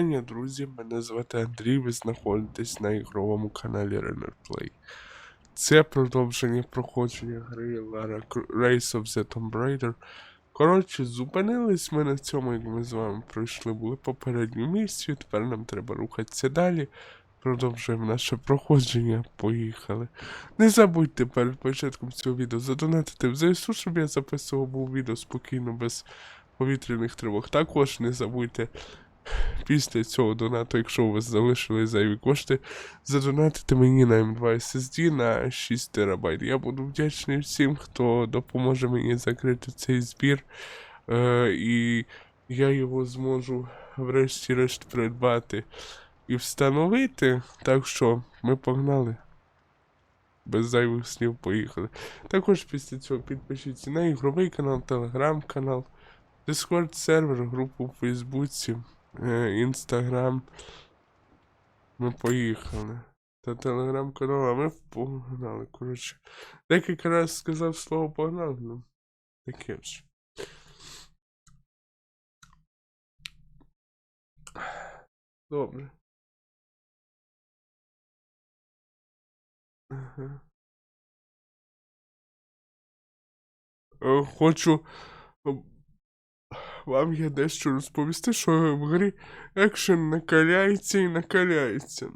вітання, друзі. Мене звати Андрій. Ви знаходитесь на ігровому каналі Renner Play. Це продовження проходження гри Lara Race of the Tomb Raider. Коротше, зупинились ми на цьому, як ми з вами пройшли, були попередню місію. Тепер нам треба рухатися далі. Продовжуємо наше проходження. Поїхали. Не забудьте перед початком цього відео задонатити в ЗСУ, щоб я записував був відео спокійно, без повітряних тривог. Також не забудьте після цього донату, якщо у вас залишили зайві кошти, задонатити мені на M2 SSD на 6 ТБ. Я буду вдячний всім, хто допоможе мені закрити цей збір. Е, і я його зможу врешті-решт придбати і встановити. Так що ми погнали. Без зайвих слів поїхали. Також після цього підпишіться на ігровий канал, телеграм-канал, Discord сервер, групу в Фейсбуці, Інстаграм. Ми поїхали. Та телеграм-канал, а ми погнали. Коротше. Декілька разів сказав слово погнали, ну. Таке ж. Добре. Ага. Е, Хочу е, вам я дещо розповісти, що в грі екшен накаляється і накаляється.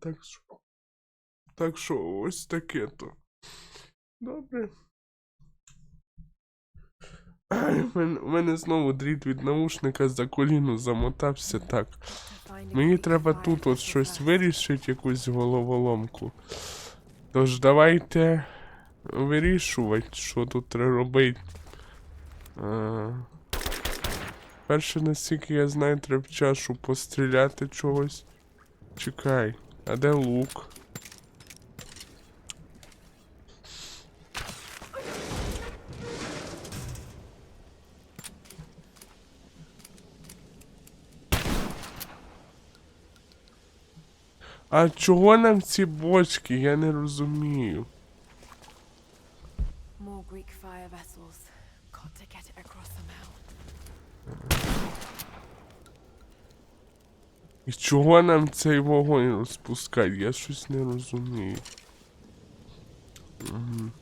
Так що. Так що ось таке то. Добре. Мене, мене знову дріт від наушника за коліно замотався так. Мені треба тут от щось вирішити, якусь головоломку. Тож давайте вирішувати, що тут треба робити. А, перше, наскільки я знаю, треба чашу постріляти чогось. Чекай, а де лук? А чого нам ці бочки? Я не розумію. І чого нам цей вогонь розпускати? Я щось не розумію. Мгм.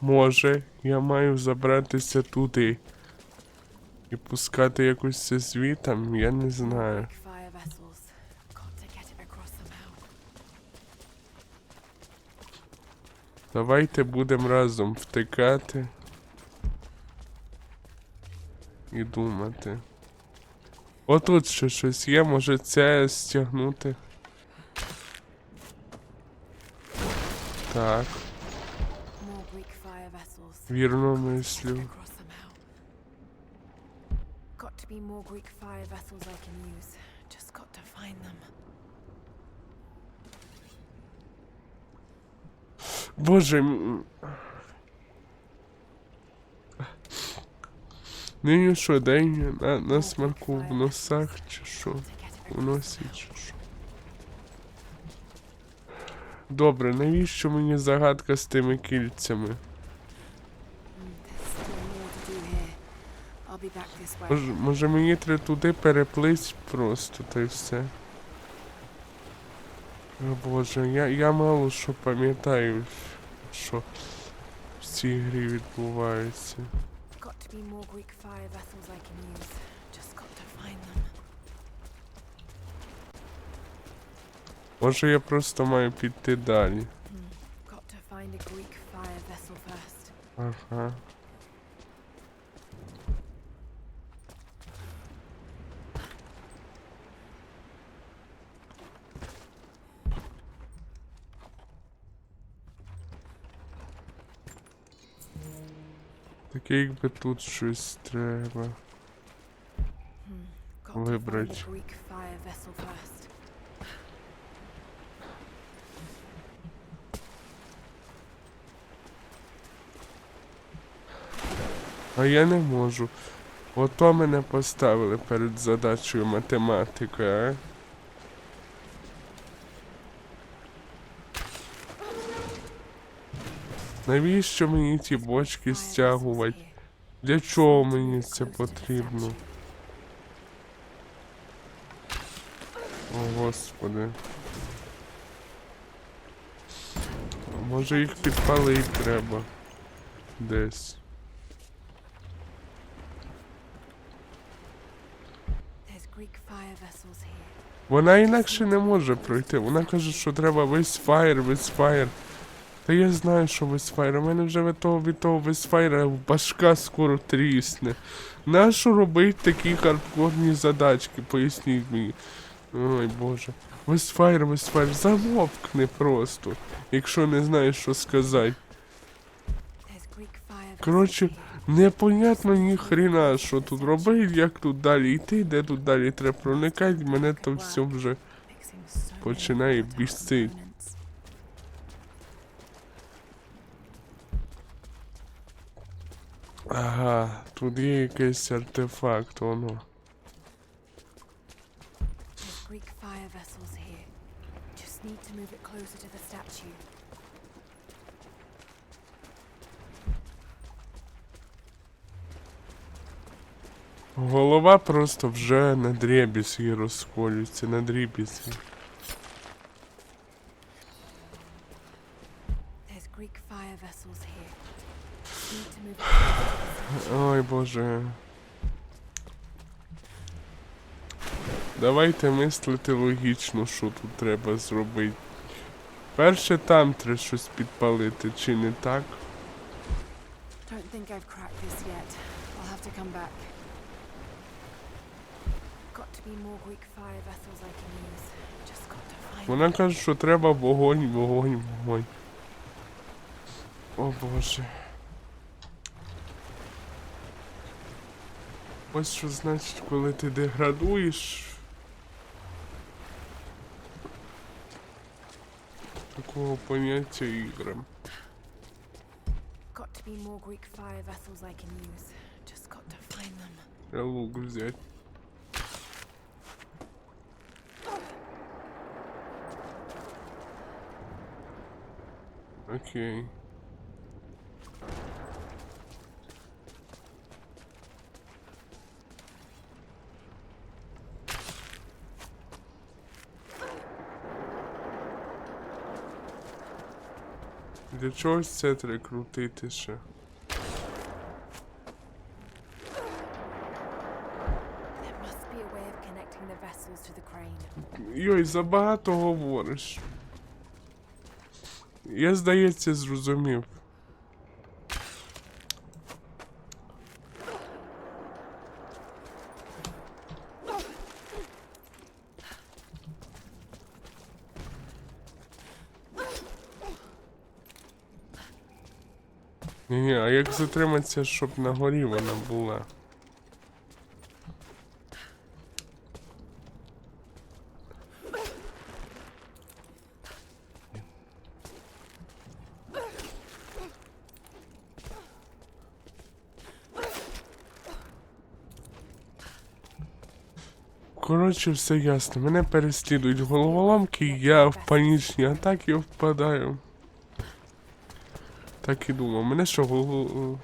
Може, я маю забратися туди і пускати якось це звітом, я не знаю. Давайте будемо разом втикати і думати. Отут ще щось є, може це стягнути. Так, вірно мислю. across somehow. Got to be more Greek fire vessels I can use. Just got to find them. Боже. м- Нині що, день на, на смарку в носах чи що? В носі чи що? Добре, навіщо мені загадка з тими кільцями? Може, може мені треба туди переплить просто, та й все. О боже, я, я мало що пам'ятаю, що в цій грі відбувається. Got to be more Greek fire vessels I can use. Just got to find them. Може я просто маю піти далі. Hmm. Got to find a Greek fire vessel first. Ага. A Greek fire vessel first. А я не можу. Ото мене поставили перед задачею математика, а? Навіщо мені ті бочки стягувати? Для чого мені це потрібно? О, господи. Може їх підпалити треба. Десь. Вона інакше не може пройти. Вона каже, що треба весь фаєр, весь фаєр. Та я знаю, що весь фаєр. У мене вже від того від того весь фаєра башка скоро трісне. Нащо робити такі хардкорні задачки? Поясніть мені. Ой боже. Весь фаєр. Замовкни просто. Якщо не знаєш, що сказати. Коротше, непонятно ні хрена, що тут робити, як тут далі йти, де тут далі треба проникати. Мене то все вже. Починає volatile Ага, тут є якийсь артефакт, воно. There's Greek fire vessels here. Just need to move it closer to the statue. Голова просто вже на дрібізки розколюється, на дрібізки. There's Greek fire vessels here. Just need to move it Ой боже. Давайте мислити логічно, що тут треба зробити. Перше там треба щось підпалити, чи не так? Don't think I've cracked this yet. I'll have to come back. Got to be more Greek fire vessels I can use. Just got to find Вона каже, що треба вогонь, вогонь, вогонь. О боже. Ось що значить, коли ти деградуєш. Такого поняття іграм. Got to be more Greek fire vessels I can use. Just got to find them. Я лук взять. Окей. Для чогось це треба крутити ще? Йой, забагато говориш. Я, здається, зрозумів. Ні, а як затриматися, щоб на горі вона була? Коротше, все ясно. Мене переслідують головоломки, я в панічні атаки впадаю. Так і думав. Мене що голову.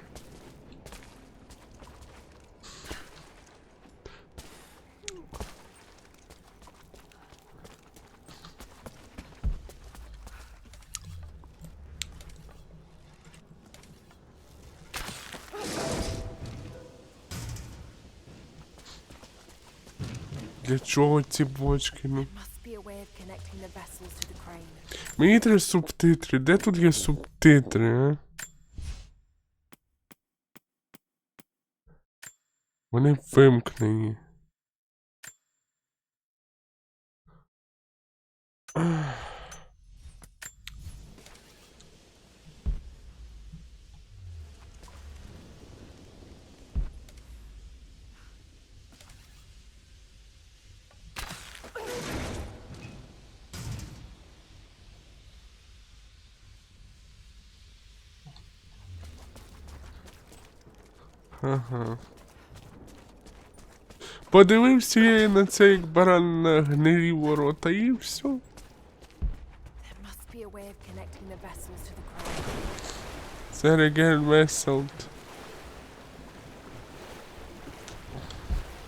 Для чого ці бочки? Ну. Мені треба субтитри. Де тут є субтитри, а? Вони вимкнені. Ага. Подивився я на це, як баран на гнилі ворота, і все. Це регель веселд.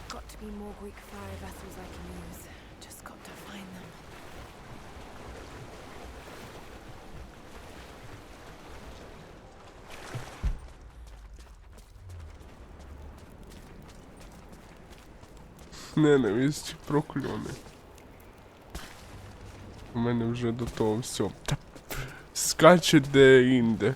Got to be more Greek fire vessels I can use. Just got to find them. Ненависть прокльони. У мене вже до того все. Скаче де інде.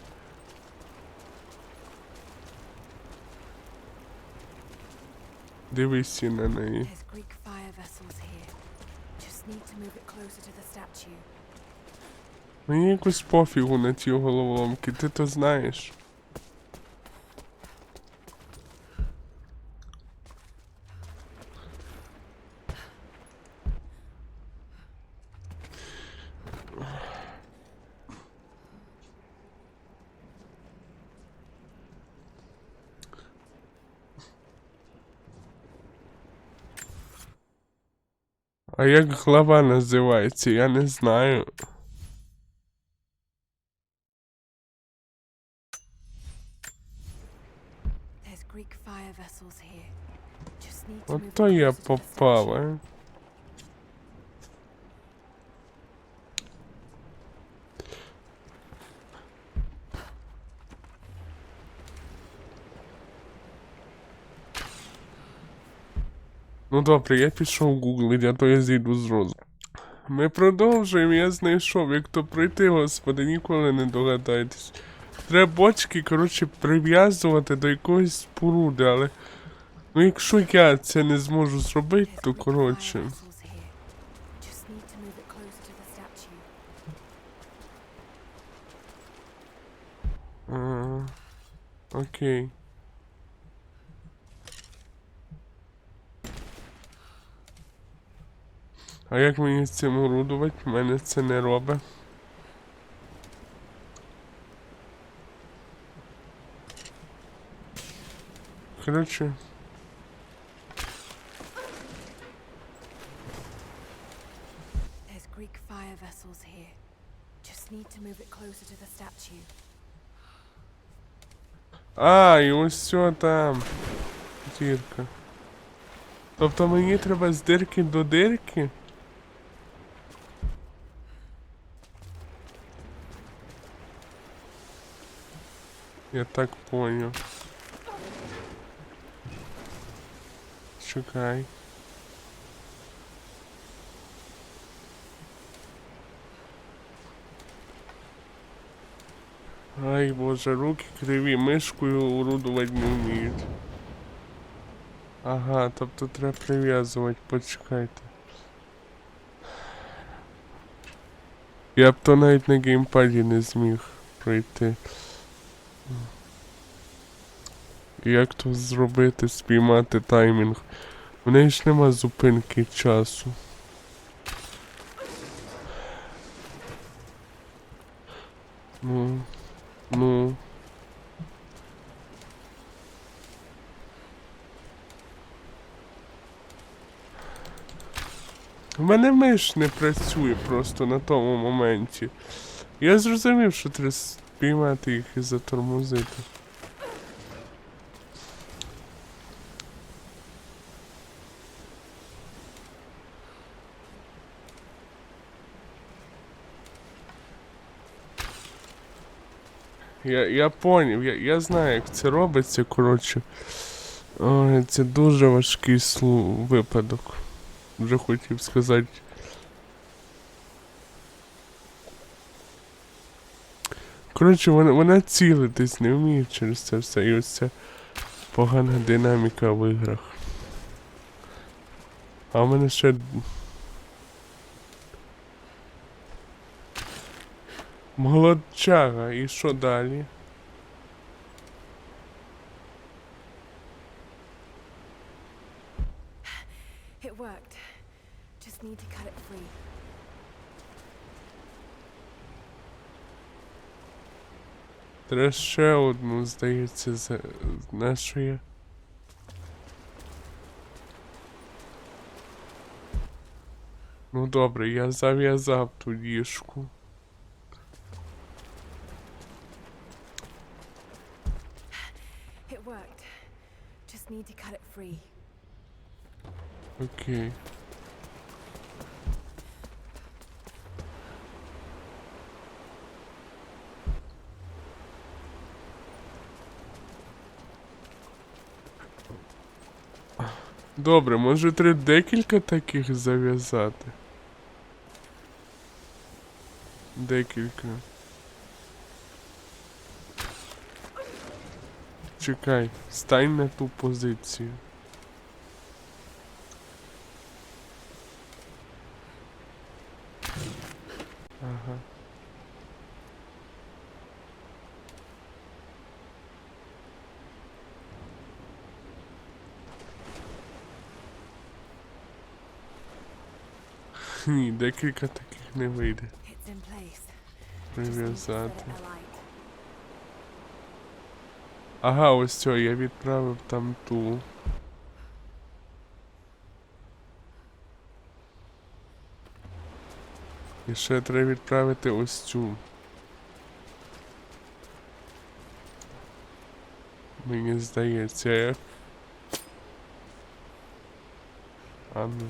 Дивись на неї. Мені якось пофігу на ті головоломки, ти то знаєш. А як глава називається, я не знаю. There's я fire vessels here. Just need to move it Ото я closer to the попав, statue. а. Ну добре, я пішов гуглить, а то я зійду з розуму. Ми продовжуємо, я знайшов, як то пройти, господи, ніколи не догадаєтесь. Треба бочки, коротше, прив'язувати до якоїсь споруди, але. Ну якщо я це не зможу зробити, то коротше. vessels here. Just need to move it closer to the statue. А, окей. А як мені з цим орудувати? У мене це не робить. Коротше. There's Greek fire vessels here. Just need to move it closer to the statue. А, і ось все там. Дірка. Тобто мені треба з дирки до дирки? Я так понял. Чекай. Ай боже, руки криві, мишкою орудувати не вміють. Ага, тобто треба прив'язувати, почекайте. Я б то навіть на геймпаді не зміг пройти. Як то зробити, спіймати таймінг? В неї ж нема зупинки часу. Ну, ну. У мене миш не працює просто на тому моменті. Я зрозумів, що треба спіймати їх і затормозити. Я, я поняв, я, я знаю, як це робиться, коротше. Ой, це дуже важкий слу випадок. Вже хотів сказати. Коротше, вона, вона цілитись не вміє через це все. І ось ця погана динаміка в іграх. А в мене ще. Молодчага, і що далі? It worked. Just need to cut it free. Треба ще одну, здається, за... на що я. Ну добре, я зав'язав ту діжку. It worked. Just need to cut it free. Окей. Добре, може треба декілька таких зав'язати. Декілька. Чекай, стань на ту позицію. Декілька таких не вийде. Прив'язати. Ага, ось цього, я відправив там ту. І ще треба відправити ось цю. Мені здається, я... А ну.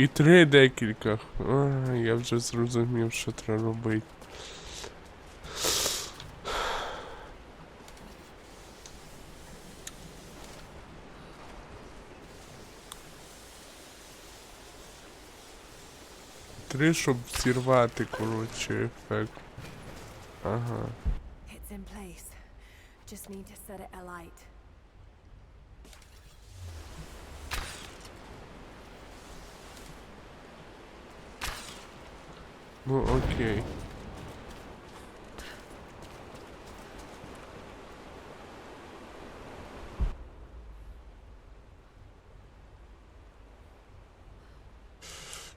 І три декілька. А, я вже зрозумів, що треба робити. Три, щоб зірвати, коротше, ефект. Ага. It's in place. Just need to set it alight. Ну окей.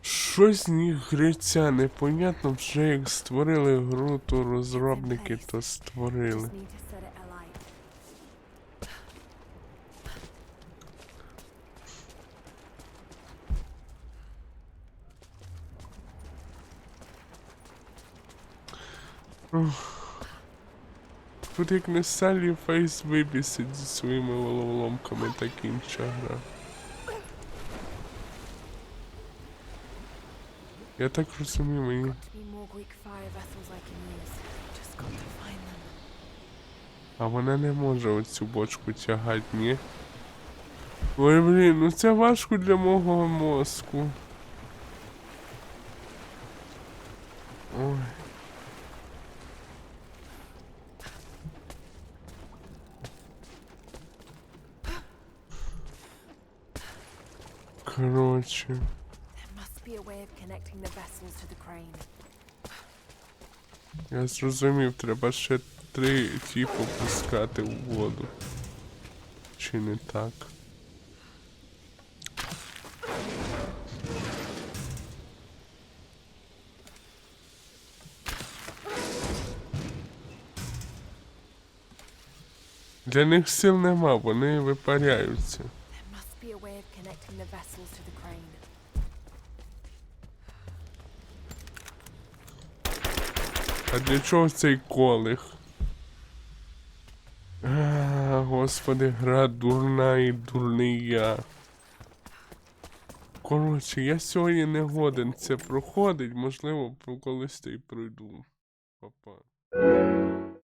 Щось ні гриця, непонятно, вже як створили гру, то розробники то створили. Just need to set it alight. Тут як не Саллі Фейс вибісить зі своїми головоломками та інша гра. Я так розумію, мені. А вона не може оцю бочку тягати, ні? Ой, блін, ну це важко для мого мозку. Ой. Коротше. There must be a way of connecting the vessels to the crane. Я зрозумів, треба ще три ті попускати у воду. Чи не так? Для них сил нема, вони випаряються. Connecting the vessels to the crane. А для чого цей колих? А, господи, гра дурна і дурний я. Коротше, я сьогодні не годен це проходить, можливо, колись та й пройду. Папа.